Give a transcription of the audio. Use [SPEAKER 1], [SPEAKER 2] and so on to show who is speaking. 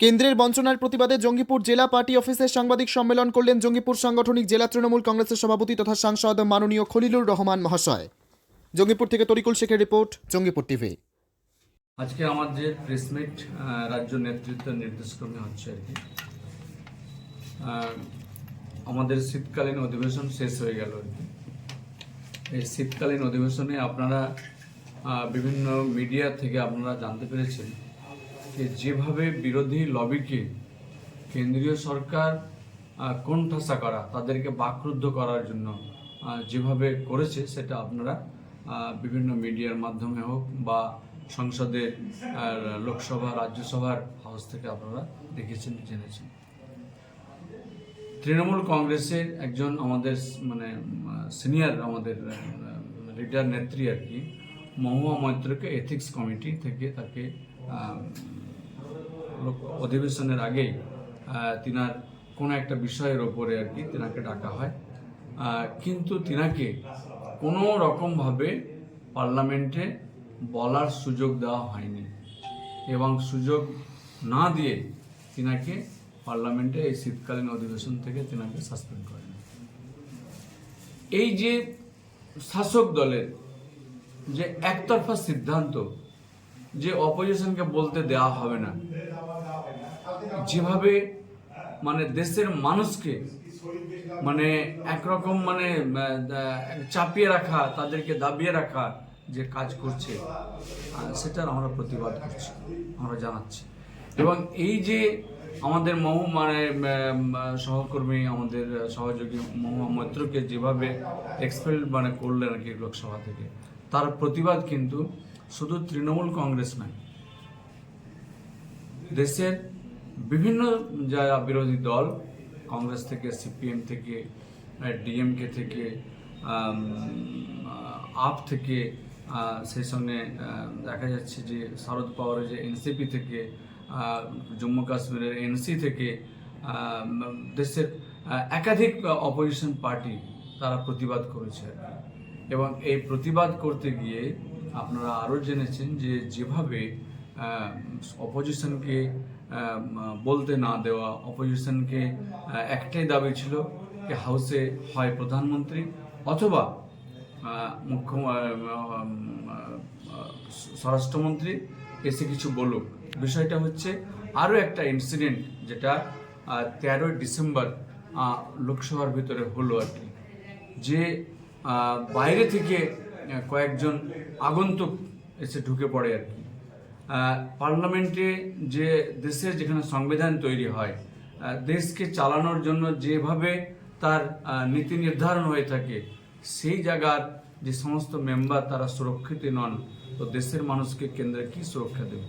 [SPEAKER 1] কেন্দ্রের বঞ্চনার প্রতিবাদে জঙ্গিপুর জেলা পার্টি অফিসে সাংবাদিক সম্মেলন করলেন জঙ্গিপুর সাংগঠনিক জেলা তৃণমূল কংগ্রেসের সভাপতি তথা সাংসদ মাননীয় খলিলুর রহমান মহাশয়। জঙ্গিপুর থেকে তরিকুল শেখের রিপোর্ট, জঙ্গিপুর টিভি।
[SPEAKER 2] আজকে আমার যে প্রেসমিট রাজ্য নেতৃত্বের নির্দেশক্রমে হচ্ছে আর কি। আমাদের শীতকালীন অধিবেশন শেষ হয়ে গেল এই শীতকালীন অধিবেশনে আপনারা বিভিন্ন মিডিয়া থেকে আপনারা জানতে পেরেছেন যেভাবে বিরোধী লবিকে কেন্দ্রীয় সরকার কোণঠাসা করা, তাদেরকে বাকরুদ্ধ করার জন্য যেভাবে করেছে, সেটা আপনারা বিভিন্ন মিডিয়ার মাধ্যমে হোক বা সংসদে লোকসভা, রাজ্যসভার হাউস থেকে আপনারা দেখেছেন, জেনেছেন। তৃণমূল কংগ্রেসের একজন আমাদের মানে সিনিয়র আমাদের লিডার নেত্রী আর কি, মহুয়া মৈত্রকে এথিক্স কমিটি থেকে তাকে অধিবেশনের আগেই তিনার কোনো একটা বিষয়ের ওপরে আর কি তিনাকে ডাকা হয়। কিন্তু তিনাকে কোনো রকমভাবে পার্লামেন্টে বলার সুযোগ দেওয়া হয়নি এবং সুযোগ না দিয়ে তিনাকে পার্লামেন্টে এই শীতকালীন অধিবেশন থেকে তিনাকে সাসপেন্ড করেন। এই যে শাসক দলের যে একতরফা সিদ্ধান্ত যে অপোজিশনকে বলতে দেওয়া হবে না। যেভাবে মানে দেশের মানুষকে মানে একরকম মানে চাপিয়ে রাখা, তাদেরকে দাবিয়ে রাখা যে কাজ করছে সেটার আমরা প্রতিবাদ করছি, আমরা জানাচ্ছি। এবং এই যে আমাদের মহু মানে সহকর্মী আমাদের সহযোগী মহুয়া মৈত্রকে যেভাবে এক্সপেল মানে করলেন আর কি লোকসভা থেকে, তার প্রতিবাদ কিন্তু শুধু তৃণমূল কংগ্রেস নয়। দেশের বিভিন্ন যারা বিরোধী দল, কংগ্রেস থেকে, সিপিএম থেকে ডিএমকে থেকে আপ থেকে সেই সঙ্গে দেখা যাচ্ছে যে শরদ পাওয়ারের যে এনসিপি থেকে জম্মু কাশ্মীরের এনসি থেকে দেশের একাধিক অপোজিশন পার্টি তারা প্রতিবাদ করেছে। এবং এই প্রতিবাদ করতে গিয়ে আপনারা আরও জেনেছেন যে যেভাবে অপোজিশনকে বলতে না দেওয়া অপোজিশনকে একটাই দাবি ছিল যে হাউসে হয় প্রধানমন্ত্রী অথবা মুখ্য স্বরাষ্ট্রমন্ত্রী এসে কিছু বলুক। বিষয়টা হচ্ছে আরও একটা ইনসিডেন্ট যেটা তেরোই ডিসেম্বর লোকসভার ভিতরে হলো আর কি। যে বাইরে থেকে কয়েকজন আগন্তুক এসে ঢুকে পড়ে আর কি। পার্লামেন্টে যে দেশের যেখানে সংবিধান তৈরি হয় দেশকে চালানোর জন্য যেভাবে তার নীতি নির্ধারণ হয়ে থাকে, সেই জায়গার যে সমস্ত মেম্বার তারা সুরক্ষিত নন, তো দেশের মানুষকে কেন্দ্রে কি সুরক্ষা দেবে?